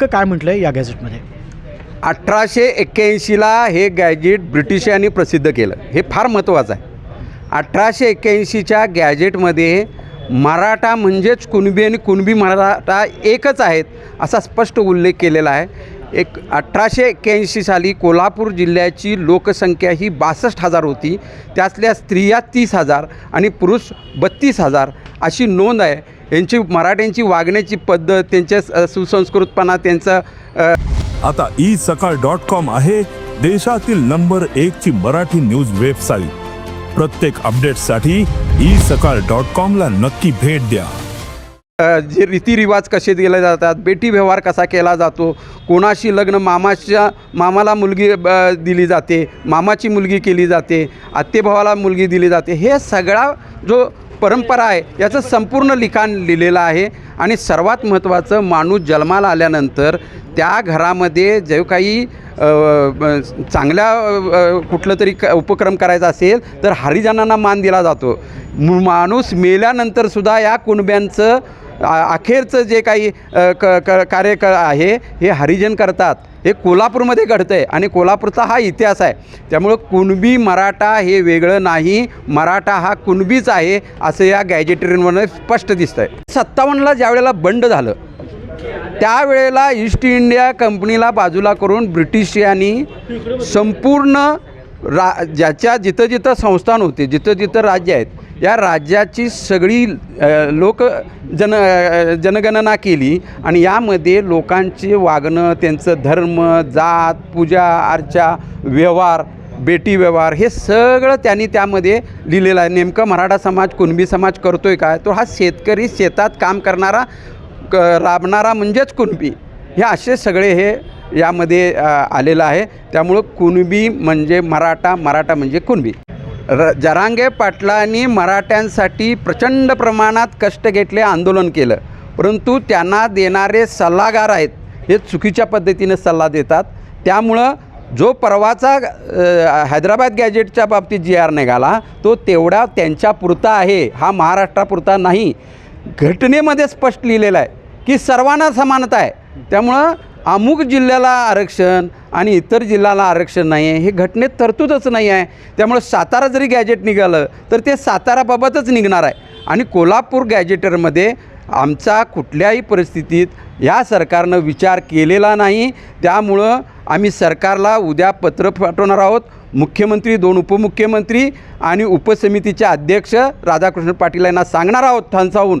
नेमकं काय म्हटलं आहे या गॅझेटमध्ये? अठराशे एक्क्याऐंशीला हे गॅजेट ब्रिटिशांनी प्रसिद्ध केलं. हे फार महत्त्वाचं आहे. अठराशे एक्क्याऐंशीच्या गॅजेटमध्ये मराठा म्हणजेच कुणबी आणि कुणबी मराठा एकच आहेत असा स्पष्ट उल्लेख केलेला आहे. एक अठराशे एक्क्याऐंशी साली कोल्हापूर जिल्ह्याची लोकसंख्या ही बासष्ट हजार होती. त्यातल्या स्त्रिया तीस हजार आणि पुरुष बत्तीस हजार अशी नोंद आहे. यांची मराठ्यांची वागण्याची पद्धत त्यांच्या सुसंस्कृतपणा त्यांचं आता ई सकाळ डॉट कॉम आहे देशातील नंबर एक ची मराठी न्यूज वेबसाईट. प्रत्येक अपडेटसाठी ई सकाळ डॉट कॉम ला नक्की भेट द्या. जे रीतिरिवाज कसे दिले जातात बेटी व्यवहार कसा केला जातो कोणाशी लग्न मामाच्या मामाला मुलगी दिली जाते मामाची मुलगी केली जाते आत्तेभावाला मुलगी दिली जाते हे सगळा जो परंपरा आहे याचं संपूर्ण लिखाण लिहिलेलं आहे. आणि सर्वात महत्त्वाचं माणूस जन्माला आल्यानंतर त्या घरामध्ये जे काही चांगल्या कुठलं तरी क उपक्रम करायचा असेल तर हरिजनांना मान दिला जातो. माणूस मेल्यानंतरसुद्धा या कुणब्यांचं अखेरचं जे काही क क कार्य क आहे हे हरिजन करतात. हे कोल्हापूरमध्ये घडतं आहे आणि कोल्हापूरचा हा इतिहास आहे. त्यामुळं कुणबी मराठा हे वेगळं नाही. मराठा हा कुणबीच आहे असं या गॅजेटरीमध्ये स्पष्ट दिसतं आहे सत्तावन्नला ज्यावेळेला बंड झालं त्यावेळेला ईस्ट इंडिया कंपनीला बाजूला करून ब्रिटिश यांनी संपूर्ण रा ज्याच्या जिथं जिथं संस्थान होते जिथं जिथं राज्य आहेत या राज्याची सगळी लोक जन जनगणना केली आणि यामध्ये लोकांचे वागणं त्यांचं धर्म जात पूजा अर्चा व्यवहार बेटी व्यवहार हे सगळं त्यांनी त्यामध्ये लिहिलेलं आहे. नेमकं मराठा समाज कुणबी समाज करतोय काय? तो हा शेतकरी शेतात काम करणारा क राबणारा म्हणजेच कुणबी. हे असे सगळे हे यामध्ये आलेलं आहे. त्यामुळं कुणबी म्हणजे मराठा मराठा म्हणजे कुणबी. र जरांगे पाटलांनी मराठ्यांसाठी प्रचंड प्रमाणात कष्ट घेतले आंदोलन केलं. परंतु त्यांना देणारे सल्लागार आहेत हे चुकीच्या पद्धतीने सल्ला देतात. त्यामुळं जो परवाचा हैदराबाद गॅजेटच्या बाबतीत जी आर निघाला तो तेवढा त्यांच्यापुरता आहे हा महाराष्ट्रापुरता नाही. घटनेमध्ये स्पष्ट लिहिलेला आहे की सर्वांना समानता आहे. त्यामुळं अमुक जिल्ह्याला आरक्षण आणि इतर जिल्ह्याला आरक्षण नाही आहे. हे घटनेत तरतूदच नाही आहे. त्यामुळं सातारा जरी गॅजेट निघालं तर ते साताराबाबतच निघणार आहे. आणि कोल्हापूर गॅजेटरमध्ये आमचा कुठल्याही परिस्थितीत या सरकारनं विचार केलेला नाही. त्यामुळं आम्ही सरकारला उद्या पत्र पाठवणार आहोत. मुख्यमंत्री दोन उपमुख्यमंत्री आणि उपसमितीचे अध्यक्ष राधाकृष्ण पाटील यांना सांगणार आहोत ठणसावून